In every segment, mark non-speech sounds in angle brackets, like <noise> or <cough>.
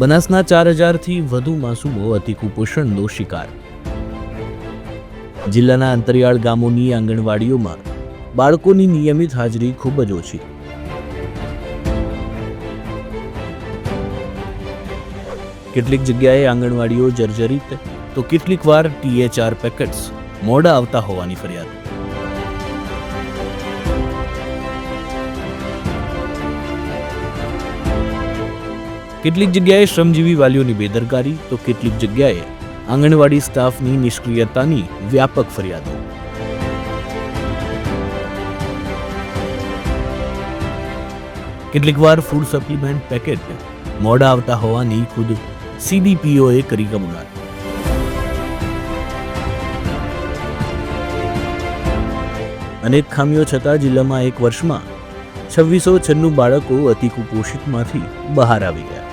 બનાસના ચાર હજારથી વધુ માસૂમો અતિ કુપોષણનો શિકાર. જિલ્લાના અંતરિયાળ ગામોની આંગણવાડીઓમાં બાળકોની નિયમિત હાજરી ખૂબ જ ઓછી. કેટલીક જગ્યાએ આંગણવાડીઓ જર્જરિત, તો કેટલીક વાર ટીએચઆર પેકેટ્સ મોડા આવતા હોવાની ફરિયાદ. કેટલીક જગ્યાએ શ્રમજીવી વાલીઓની બેદરકારી, તો કેટલીક જગ્યાએ આંગણવાડી સ્ટાફની નિષ્ક્રિયતાની વ્યાપક ફરિયાદો. કેટલીકવાર ફૂડ સપ્લિમેન્ટ પેકેટ મોડા આવતા હોવાની ખુદ સીડીપીઓએ કરી કબૂલાત અનેક ખામીઓ છતાં જિલ્લામાં એક વર્ષમાં છવ્વીસો છન્નું બાળકો અતિ કુપોષિતમાંથી બહાર આવી ગયા.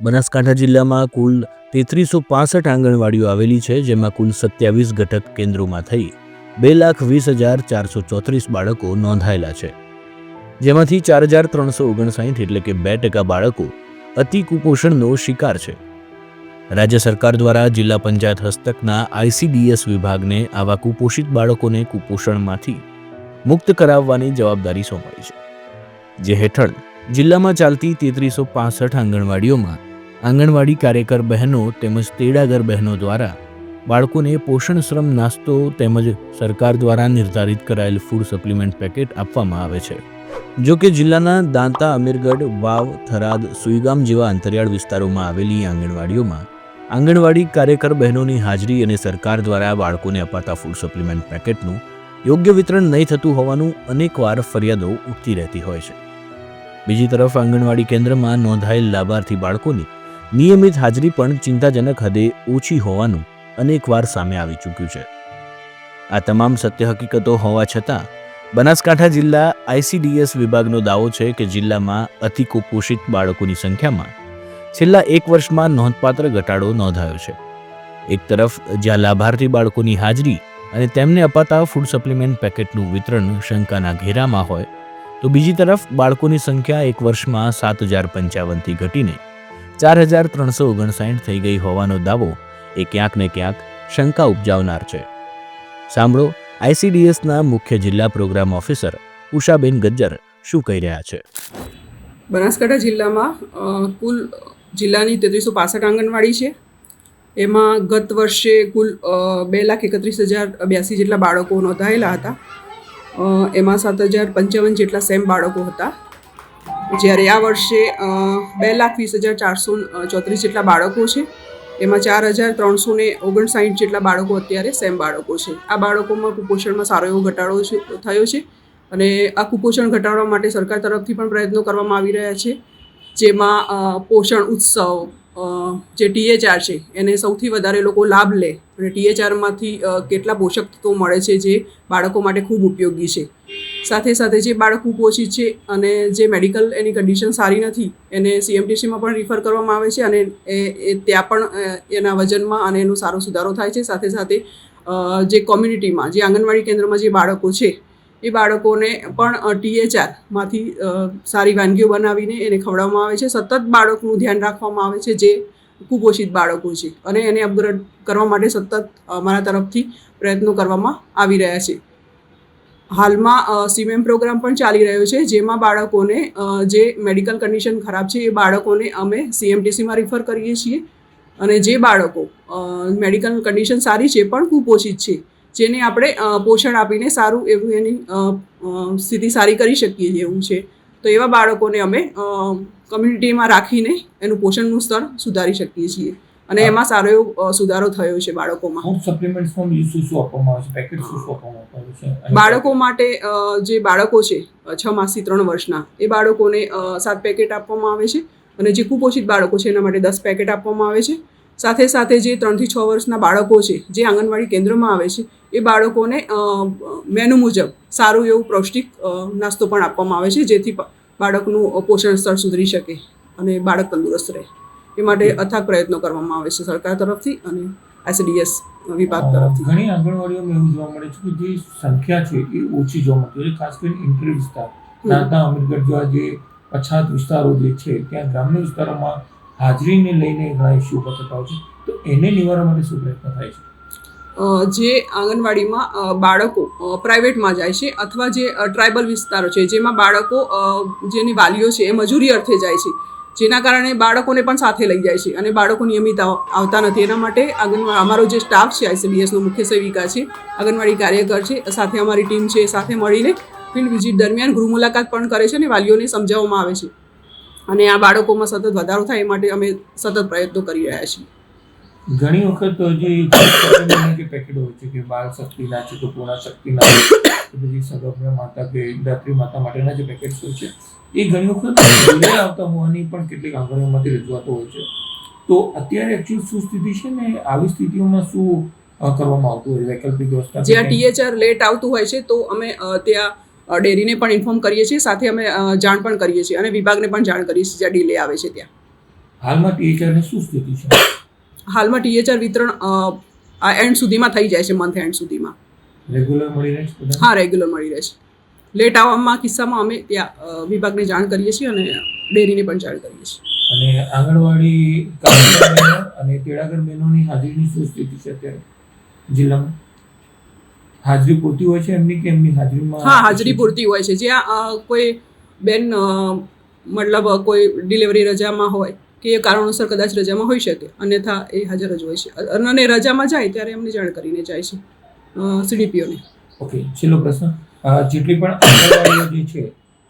બનાસકાંઠા જિલ્લામાં કુલ તેત્રીસો પાસઠ આંગણવાડીઓ આવેલી છે, જેમાં કુલ સત્યાવીસ ઘટક કેન્દ્રોમાં થઈ બે લાખ વીસ હજાર ચારસો ચોત્રીસ બાળકો નોંધાયેલા છે. જેમાંથી ચાર હજાર ત્રણસો ઓગણસાઠ એટલે કે બે ટકા બાળકો અતિ કુપોષણનો શિકાર છે. રાજ્ય સરકાર દ્વારા જિલ્લા પંચાયત હસ્તકના આઈસીડીએસ વિભાગને આવા કુપોષિત બાળકોને કુપોષણમાંથી મુક્ત કરાવવાની જવાબદારી સોંપાઈ છે. જે હેઠળ જિલ્લામાં ચાલતી તેત્રીસો પાસઠ આંગણવાડીઓમાં આંગણવાડી કાર્યકર બહેનો તેમજ તેડાગર બહેનો દ્વારા બાળકોને પોષણ શ્રમ નાસ્તો તેમજ સરકાર દ્વારા નિર્ધારિત કરાયેલ ફૂડ સપ્લિમેન્ટ પેકેટ આપવામાં આવે છે. જો કે જિલ્લાના દાંતા, અમીરગઢ, વાવ, થરાદ, સુઈગામ જેવા અંતરિયાળ વિસ્તારોમાં આવેલી આંગણવાડીઓમાં આંગણવાડી કાર્યકર બહેનોની હાજરી અને સરકાર દ્વારા બાળકોને અપાતા ફૂડ સપ્લિમેન્ટ પેકેટનું યોગ્ય વિતરણ નહીં થતું હોવાનું અનેકવાર ફરિયાદો ઉઠતી રહેતી હોય છે. બીજી તરફ આંગણવાડી કેન્દ્રમાં નોંધાયેલ લાભાર્થી બાળકોની નિયમિત હાજરી પણ ચિંતાજનક હદે ઓછી હોવાનું અનેકવાર સામે આવી ચૂક્યું છે. આ તમામ સત્ય હકીકતો હોવા છતાં, બનાસકાંઠા જિલ્લા આઈસીડીએસ વિભાગનો દાવો છે કે જિલ્લામાં અતિ કુપોષિત બાળકોની સંખ્યામાં છેલ્લા એક વર્ષમાં નોંધપાત્ર ઘટાડો નોંધાયો છે. એક તરફ, જ્યાં લાભાર્થી બાળકોની હાજરી અને તેમને અપાતા ફૂડ સપ્લિમેન્ટ પેકેટનું વિતરણ શંકાના ઘેરામાં હોય, તો બીજી તરફ બાળકોની સંખ્યા એક વર્ષમાં સાત હજાર પંચાવનથી ઘટીને ચાર હજાર ત્રણસો ઓગણસાઠ થઈ ગઈ હોવાનો દાવો એ ક્યાંક ને ક્યાંક શંકા ઉપજાવનાર છે. સાંભળો આઈસીડીએસના મુખ્ય જિલ્લા પ્રોગ્રામ ઓફિસર ઉષાબેન ગજ્જર શું કહી રહ્યા છે? બનાસકાંઠા જિલ્લામાં કુલ જિલ્લાની તેત્રીસો પાસઠ આંગણવાડી છે. એમાં ગત વર્ષે કુલ બે લાખ એકત્રીસ હજાર બ્યાસી જેટલા બાળકો નોંધાયેલા હતા. એમાં સાત હજાર પંચાવન જેટલા સેમ બાળકો હતા. જ્યારે આ વર્ષે બે લાખ વીસ હજાર ચારસો ચોત્રીસ જેટલા બાળકો છે. એમાં ચાર હજાર ત્રણસો ને ઓગણસાઠ જેટલા બાળકો અત્યારે સેમ બાળકો છે. આ બાળકોમાં કુપોષણમાં સારો એવો ઘટાડો થયો છે. અને આ કુપોષણ ઘટાડવા માટે સરકાર તરફથી પણ પ્રયત્નો કરવામાં આવી રહ્યા છે. જેમાં પોષણ ઉત્સવ જે ટીએચઆર છે, એને સૌથી વધારે લોકો લાભ લે. અને ટીએચઆરમાંથી કેટલા પોષક તત્વો મળે છે જે બાળકો માટે ખૂબ ઉપયોગી છે. સાથે સાથે જે બાળક કુપોષિત છે અને જે મેડિકલ એની કન્ડિશન સારી નથી, એને સીએમટીસીમાં પણ રિફર કરવામાં આવે છે અને એ ત્યાં પણ એના વજનમાં અને એનો સારો સુધારો થાય છે. સાથે સાથે જે કોમ્યુનિટીમાં જે આંગણવાડી કેન્દ્રમાં જે બાળકો છે, એ બાળકોને પણ ટીએચઆરમાંથી સારી વાનગીઓ બનાવીને એને ખવડાવવામાં આવે છે. સતત બાળકનું ધ્યાન રાખવામાં આવે છે જે કુપોષિત બાળકો છે અને એને અપગ્રેડ કરવા માટે સતત અમારા તરફથી પ્રયત્નો કરવામાં આવી રહ્યા છે. હાલમાં સીમેમ પ્રોગ્રામ પણ ચાલી રહ્યો છે, જેમાં બાળકોને જે મેડિકલ કન્ડિશન ખરાબ છે, એ બાળકોને અમે સીએમટીસીમાં રિફર કરીએ છીએ. અને જે બાળકો મેડિકલ કન્ડિશન સારી છે, પણ કુપોષિત છે, જેને આપણે પોષણ આપીને સારું એવું એની સ્થિતિ સારી કરી શકીએ એવું છે. તો એવા બાળકોને અમે કમ્યુનિટીમાં રાખીને એનું પોષણનું સ્તર સુધારી શકીએ છીએ. અને એમાં સારો એવો સુધારો થયો છે બાળકોમાં. ફૂડ સપ્લિમેન્ટ્સમાં બીજું શું શું આપવામાં આવે છે? પેકેટ શું શું આપવામાં આવે છે? બાળકો માટે જે બાળકો છે છ માસથી ત્રણ વર્ષના એ બાળકોને સાત પેકેટ આપવામાં આવે છે અને જે કુપોષિત બાળકો છે એના માટે દસ પેકેટ આપવામાં આવે છે. સાથે સાથે જે ત્રણથી છ વર્ષના બાળકો છે જે આંગણવાડી કેન્દ્રમાં આવે છે એ બાળકોને મેનુ મુજબ સારું એવું પૌષ્ટિક નાસ્તો પણ આપવામાં આવે છે જેથી બાળકનું પોષણ સ્તર સુધરી શકે અને બાળક તંદુરસ્ત રહે. એ માટે અથાગ પ્રયત્નો કરવામાં આવે છે સરકાર તરફથી અને એસડીએસ વિભાગ તરફથી. ઘણી આંગણવાડીઓમાં એવું જોવા મળે છે કે જે સંખ્યા છે એ ઓછી જોવા મળતી છે. ખાસ કરીને ઇન્ટર વિસ્તાર. નાતા અમીરગઢ જેવા જે પછાત વિસ્તારો જે છે ત્યાં ગ્રામ્ય વિસ્તારોમાં હાજરીને લઈને ઘણા ઇસ્યુ ઊભા થતા હોય છે. તો એને નિવારવા માટે શું પ્રયત્ન થાય છે? જે આંગણવાડીમાં બાળકો પ્રાઇવેટમાં જાય છે અથવા જે ટ્રાઇબલ વિસ્તારો છે જેમાં બાળકો જેની વાલીઓ છે એ મજૂરી અર્થે જાય છે. જેના કારણે બાળકોને પણ સાથે લઈ જાય છે અને બાળકો નિયમિત આવતા નથી. એના માટે આંગણવાડી અમારો જે સ્ટાફ છે આઈસીડીએસનો મુખ્ય સેવિકા છે, આંગણવાડી કાર્યકર છે, સાથે અમારી ટીમ છે, સાથે મળીને ફિલ્ડ વિઝિટ દરમિયાન ગૃહ મુલાકાત પણ કરે છે અને વાલીઓને સમજાવવામાં આવે છે. અને આ બાળકોમાં સતત વધારો થાય એ માટે અમે સતત પ્રયત્નો કરી રહ્યા છીએ. ઘણી વખત જે <coughs> પેકેટ હોય છે કે બાળ શક્તિના છે તો પૂર્ણ શક્તિના કે પછી સગર્ભ માતા કે દાત્રી માતા માટેના જે પેકેટ્સ હોય છે એ ઘણી વખત ડિલે આવતા હોવાની પણ કેટલીક આંગણીઓમાંથી રજૂઆતો હોય છે. તો અત્યારે એકચ્યુઅલ શું સ્થિતિ છે ને આવી સ્થિતિઓમાં શું કરવામાં આવતું હોય? વૈકલ્પિક વ્યવસ્થા જ્યાં ટીએચઆર લેટ આવતું હોય છે તો અમે ત્યાં ડેરીને પણ ઇન્ફોર્મ કરીએ છીએ સાથે અમે જાણ પણ કરીએ છીએ અને વિભાગને પણ જાણ કરીએ છીએ જ્યાં ડીલે આવે છે ત્યાં. હાલમાં ટીએચઆરની શું સ્થિતિ છે? હાલમાં ટીએચઆર વિતરણ આ એન્ડ સુધીમાં થઈ જાય છે મંથ એન્ડ સુધીમાં. રેગ્યુલર મળી રહે છે હા રેગ્યુલર મળી રહે છે. લેટ આવવામાં કિસ્સામાં અમે ત્યાં વિભાગને જાણ કરીએ છીએ અને ડેરીને પણ જાણ કરીએ છીએ. અને આંગણવાડી અને તેડાગર બહેનોની હાજરીની શું સ્થિતિ છે અત્યારે? જિલ્લામાં? હાજરી પૂરતી હોય છે એમની કે એમની હાજરીમાં હા હાજરી પૂરતી હોય છે. જ્યાં કોઈ બેન મતલબ કોઈ ડિલિવરી રજામાં હોય કે એ કારણોસર કદાચ રજામાં હોઈ શકે. અન્યથા એ હાજર જ હોય છે. અને રજામાં જાય ત્યારે અમને જાણ કરીને જાય છે. સીડીપીઓને. ઓકે છેલ્લો પ્રશ્ન. જેટલી પણ આંગણવાડીઓ જે છે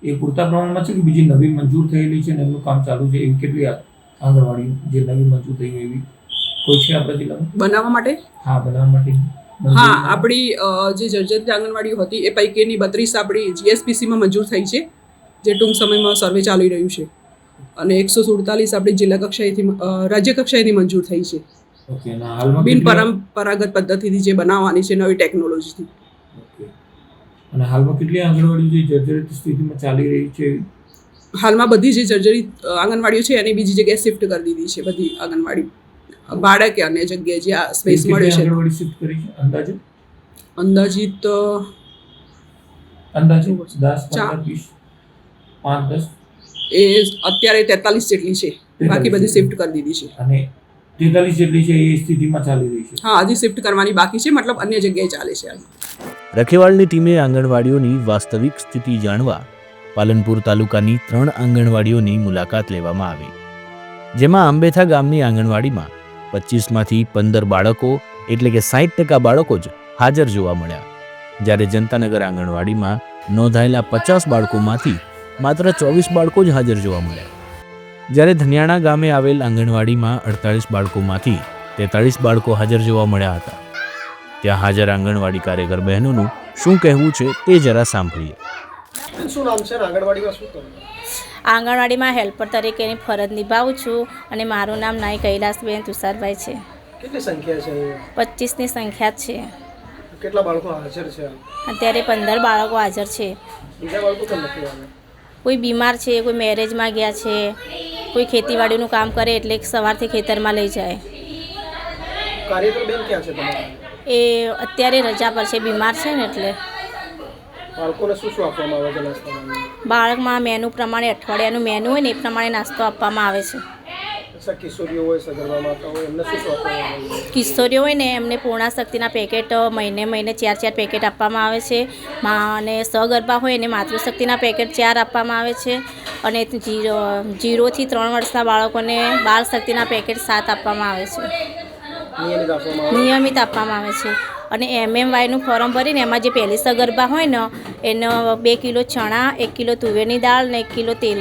એ પૂરતા પ્રમાણમાં છે કે બીજી નવી મંજૂર થયેલી છે ને એમનું કામ ચાલુ છે? એવી કેટલી આંગણવાડી આંગણવાડીઓ જે નવી મંજૂર થઈ એવી કોઈ છે આપણા જિલ્લામાં? બનાવવા માટે? હા બનાવવા માટે. હા આપણી જે જર્જરિત આંગણવાડીઓ હતી એ પૈકીની બત્રીસ આપણી જીએસપીસીમાં મંજૂર થઈ છે જે ટૂંક સમયમાં સર્વે ચાલી રહ્યું છે. અને એકસો સુડતાલીસ આપણી જિલ્લા કક્ષાએથી રાજ્ય કક્ષાએથી મંજૂર થઈ છે. બિન પરંપરાગત પદ્ધતિથી જે બનાવવાની છે નવી ટેકનોલોજીથી. અને હાલમાં કેટલી આંગણવાડી જે જર્જરિત સ્થિતિમાં ચાલી રહી છે? હાલમાં બધી જે જર્જરિત આંગણવાડીઓ છે એની બીજી જગ્યાએ શિફ્ટ કરી દીધી છે બધી આંગણવાડી. બાળકે અન્ય જગ્યાએ જે સ્પેસ મળે છે. આંગણવાડી શિફ્ટ કરી છે? અંદાજે? અંદાજિત અંદાજે? દસ પાંચ દસ? એ અત્યારે તેતાલીસ જેટલી છે. બાકી બધી શિફ્ટ કરી દીધી છે. અને તેતાલીસ જેટલી છે એ સ્થિતિમાં ચાલી રહી છે. હા હજી શિફ્ટ કરવાની બાકી છે મતલબ અન્ય જગ્યાએ ચાલે છે રખેવાળની ટીમે આંગણવાડીઓની વાસ્તવિક સ્થિતિ જાણવા પાલનપુર તાલુકાની ત્રણ આંગણવાડીઓની મુલાકાત લેવામાં આવી. જેમાં આંબેથા ગામની આંગણવાડીમાં પચીસમાંથી પંદર બાળકો એટલે કે સાહીઠ ટકા બાળકો જ હાજર જોવા મળ્યા. જ્યારે જનતાનગર આંગણવાડીમાં નોંધાયેલા પચાસ બાળકોમાંથી માત્ર ચોવીસ બાળકો જ હાજર જોવા મળ્યા. જ્યારે ધનિયાણા ગામે આવેલ આંગણવાડીમાં અડતાળીસ બાળકોમાંથી તેતાળીસ બાળકો હાજર જોવા મળ્યા હતા. ત્યાં હાજર આંગણવાડી કાર્યકર બહેનોનું શું કહેવું છે તે જરા સાંભળીએ. શું નામ છે આંગણવાડીમાં શું આંગણવાડીમાં હેલ્પર તરીકેની ફરજ નિભાવું છું અને મારું નામ નાઈ કૈલાસબેન તુષારભાઈ છે. કેટલી સંખ્યા છે પચીસની સંખ્યા જ છે. કેટલા બાળકો હાજર છે? અત્યારે પંદર બાળકો હાજર છે. બીજા બાળકો કોઈ બીમાર છે કોઈ મેરેજમાં ગયા છે કોઈ ખેતીવાડીનું કામ કરે એટલે સવારથી ખેતરમાં લઈ જાય. કાર્યકર ક્યાં છે એ અત્યારે રજા પર છે બીમાર છે ને એટલે. બાળકોને શું શું આપવામાં આવે છે નાસ્તામાં? બાળકમાં મેનુ પ્રમાણે અઠવાડિયાનું મેનુ હોય ને એ પ્રમાણે નાસ્તો આપવામાં આવે છે. કિશોરીઓ હોય સગર્ભા માતા હોય એમને શું શું આપવામાં આવે કિશોરીઓ હોય ને એમને પૂર્ણા શક્તિના પેકેટ મહિને મહિને ચાર ચાર પેકેટ આપવામાં આવે છે. મા અને સગર્ભા હોય એને માતૃશક્તિના પેકેટ ચાર આપવામાં આવે છે. અને જીરો જીરોથી ત્રણ વર્ષના બાળકોને બાળ શક્તિના પેકેટ સાત આપવામાં આવે છે. નિયમિત આપવામાં આવે છે. અને એમએમવાયનું ફોર્મ ભરીને એમાં જે પહેલી સગર્ભા હોય ને એનો બે કિલો ચણા એક કિલો તુવેરની દાળ ને એક કિલો તેલ.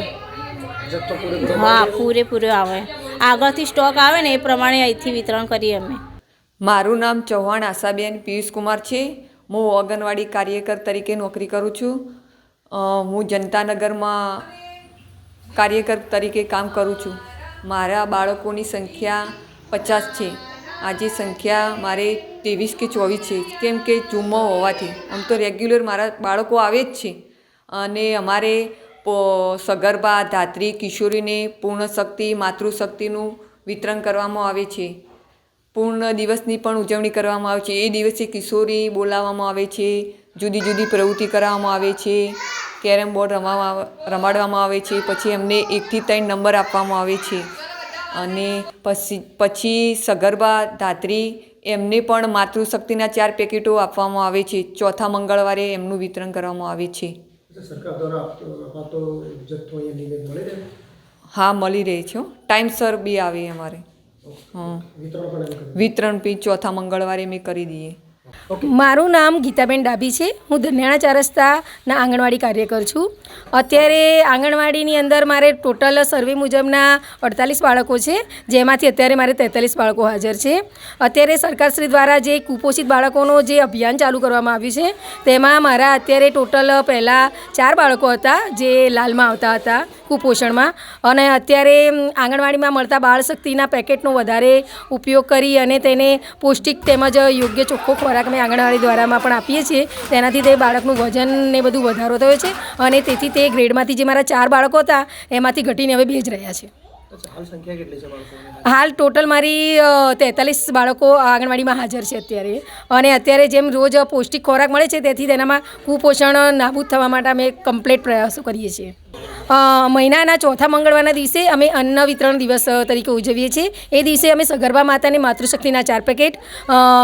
હા પૂરેપૂરો આવે. આગળથી સ્ટોક આવે ને એ પ્રમાણે અહીંથી વિતરણ કરીએ અમે. મારું નામ ચૌહાણ આશાબેન પિયુષકુમાર છે. હું આંગણવાડી કાર્યકર તરીકે નોકરી કરું છું. હું જનતાનગરમાં કાર્યકર તરીકે કામ કરું છું. મારા બાળકોની સંખ્યા પચાસ છે. આજે સંખ્યા મારે ત્રેવીસ કે ચોવીસ છે. કેમ કે જુમ્મો હોવાથી. આમ તો રેગ્યુલર મારા બાળકો આવે જ છે. અને અમારે સગર્ભા, ધાત્રી, કિશોરીને પૂર્ણ શક્તિ માતૃશક્તિનું વિતરણ કરવામાં આવે છે. પૂર્ણ દિવસની પણ ઉજવણી કરવામાં આવે છે. એ દિવસે કિશોરી બોલાવવામાં આવે છે. જુદી જુદી પ્રવૃત્તિ કરાવવામાં આવે છે કેરમ બોર્ડ રમવામાં રમાડવામાં આવે છે પછી એમને એકથી ત્રણ નંબર આપવામાં આવે છે. અને પછી પછી સગર્ભા ધાત્રી એમને પણ માતૃશક્તિના ચાર પેકેટો આપવામાં આવે છે. ચોથા મંગળવારે એમનું વિતરણ કરવામાં આવે છે. હા મળી રહે છે. ટાઈમસર બી આવે અમારે. હા. વિતરણ બી ચોથા મંગળવારે મેં કરી દઈએ. મારું નામ ગીતાબેન ડાબી છે. હું ધન્યાણા ચાર રસ્તાના આંગણવાડી કાર્યકર છું. અત્યારે આંગણવાડીની અંદર મારે ટોટલ સર્વે મુજબના અડતાલીસ બાળકો છે. જેમાંથી અત્યારે મારે તેતાલીસ બાળકો હાજર છે. અત્યારે સરકારશ્રી દ્વારા જે કુપોષિત બાળકોનો જે અભિયાન ચાલુ કરવામાં આવ્યું છે, તેમાં મારા અત્યારે ટોટલ પહેલાં ચાર બાળકો હતા જે લાલમાં આવતા હતા કુપોષણમાં. અને અત્યારે આંગણવાડીમાં મળતા બાળ શક્તિના પેકેટનો વધારે ઉપયોગ કરી અને તેને પૌષ્ટિક તેમજ યોગ્ય ચોખ્ખો ખોરાક અમે આંગણવાડી દ્વારામાં પણ આપીએ છીએ. તેનાથી તે બાળકનું વજન ને બધું વધારો થયો છે અને તેથી તે ગ્રેડમાંથી જે મારા ચાર બાળકો હતા, એમાંથી ઘટીને હવે બે જ રહ્યા છે. હાલ ટોટલ મારી તેતાલીસ બાળકો આંગણવાડીમાં હાજર છે અત્યારે. અને અત્યારે જેમ રોજ પૌષ્ટિક ખોરાક મળે છે, તેથી તેનામાં કુપોષણ નાબૂદ થવા માટે અમે કમ્પ્લીટ પ્રયાસો કરીએ છીએ. મહિનાના ચોથા મંગળવારના દિવસે અમે અન્ન વિતરણ દિવસ તરીકે ઉજવીએ છીએ. એ દિવસે અમે સગર્ભા માતાને માતૃશક્તિના ચાર પેકેટ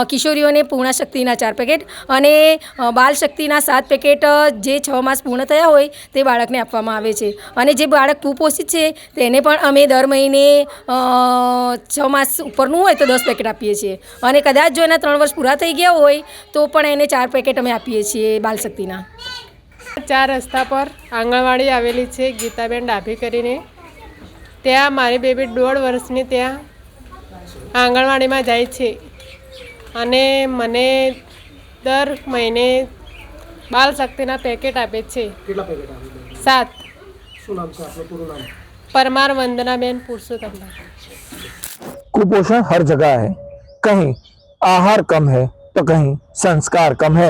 કિશોરીઓને કિશોરીઓને પૂર્ણાશક્તિના ચાર પેકેટ અને બાલ શક્તિના સાત પેકેટ જે છ માસ પૂર્ણ થયા હોય તે બાળકને આપવામાં આવે છે. અને જે બાળક કુપોષિત છે તેને પણ અમે દર મહિને છ માસ ઉપરનું હોય તો દસ પેકેટ આપીએ છીએ. અને કદાચ જો એના ત્રણ વર્ષ પૂરા થઈ ગયા હોય તો પણ એને ચાર પેકેટ અમે આપીએ છીએ બાલ શક્તિના ચાર રસ્તા પર આંગણવાડી આવેલી છે ગીતાબેન ડાભી કરીને ત્યાં મારી બેબી દોઢ વર્ષની ત્યાં આંગણવાડીમાં જાય છે અને મને દર મહિને બાલ શક્તિના પેકેટ આપે છે કેટલા પેકેટ આવી ગયા સાત શું નામ છે આપનું પૂરું નામ પરમાર વંદનાબેન પુરુષોત્તમભાઈ कुपोषण हर जगह है कहीं आहार कम है तो कहीं संस्कार कम है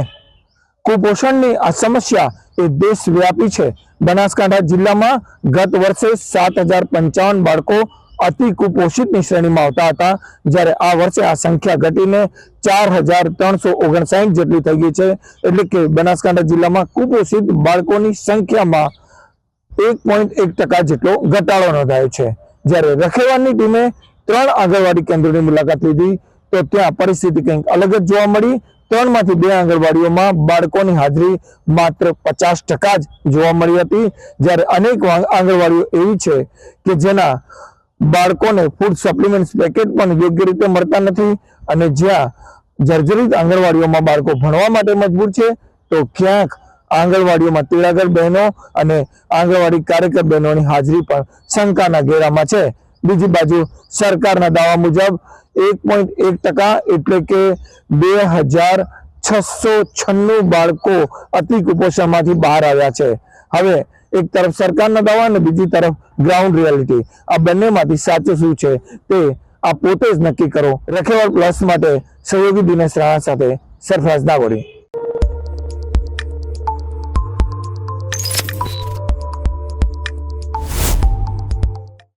કુપોષણની આ સમસ્યા એ દેશવ્યાપી છે. બનાસકાંઠા જિલ્લામાં ગત વર્ષે સાત હજાર પંચાવન બાળકો અતિ કુપોષિતની શ્રેણીમાં આવતા હતા. જ્યારે આ વર્ષે આ સંખ્યા ઘટીને ચાર હજાર ત્રણસો ઓગણસાઠ જેટલી થઈ ગઈ છે. એટલે કે બનાસકાંઠા જિલ્લામાં કુપોષિત બાળકોની સંખ્યામાં એક પોઈન્ટ એક ટકા જેટલો ઘટાડો નોંધાયો છે. જ્યારે રખેવાળની ટીમે ત્રણ આંગણવાડી કેન્દ્રોની મુલાકાત લીધી, તો ત્યાં પરિસ્થિતિ કંઈક અલગ જ જોવા મળી. ત્રણમાંથી બે આંગણવાડીઓમાં બાળકોની હાજરી માત્ર પચાસ ટકા જ જોવા મળી હતી. જ્યારે અનેક આંગણવાડીઓ એવી છે કે જેના બાળકોને ફૂડ સપ્લિમેન્ટ પેકેટ પણ યોગ્ય રીતે મળતા નથી અને જ્યાં જર્જરિત આંગણવાડીઓમાં બાળકો ભણવા માટે મજબૂર છે, તો ક્યાંક આંગણવાડીઓમાં તેડાગર બહેનો અને આંગણવાડી કાર્યકર બહેનોની હાજરી પણ શંકાના ઘેરામાં છે. બીજી બાજુ સરકારના દાવા મુજબ એક પોઈન્ટ એક ટકા એટલે કે બે હજાર છસો છન્નું બાળકો અતિ કુપોષણમાંથી બહાર આવ્યા છે. હવે એક તરફ સરકારના દાવા અને બીજી તરફ ગ્રાઉન્ડ રિયાલિટી આ બંનેમાંથી સાચું શું છે તે આ પોતે જ નક્કી કરો. રખેવાળ પ્લસ માટે સહયોગી દિનેશ રાણા સાથે સરફરાજ દાગોડી